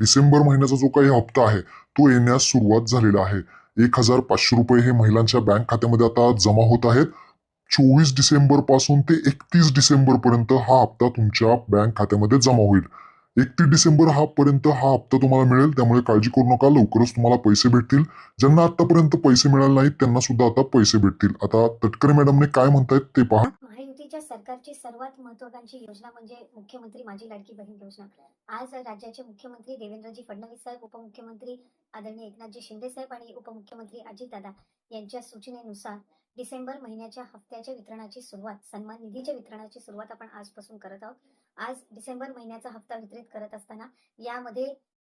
डिसेंबर महिन्याचा जो काही हप्ता आहे तो येण्यास सुरुवात झालेला आहे. एक हजार पाचशे रुपये हे महिलांच्या बँक खात्यामध्ये आता जमा होत आहेत. चोवीस डिसेंबरपासून ते एकतीस डिसेंबर पर्यंत हा हप्ता तुमच्या बँक खात्यामध्ये जमा होईल. एकतीस डिसेंबर हा पर्यंत हा हप्ता तुम्हाला मिळेल त्यामुळे काळजी करू नका लवकरच तुम्हाला पैसे भेटतील. ज्यांना आतापर्यंत पैसे मिळाले नाहीत त्यांना सुद्धा आता पैसे भेटतील. आता तटकरे मॅडमने काय म्हणतायत ते पहा. महायुतीच्या सरकारची सर्वात महत्वाकांक्षी योजना म्हणजे मुख्यमंत्री माझी लाडकी बहीण योजना. आज राज्याचे मुख्यमंत्री देवेंद्रजी फडणवीस साहेब उपमुख्यमंत्री आदरणीय एकनाथजी शिंदे साहेब आणि उपमुख्यमंत्री अजितदादा यांच्या सूचनेनुसार डिसेंबर महिन्याच्या हप्त्याच्या वितरणाची सुरुवात सन्मान निधीच्या वितरणाची सुरुवात आपण आजपासून करत आहोत. आज डिसेंबर महिन्याचा हप्ता वितरित करत असताना यामध्ये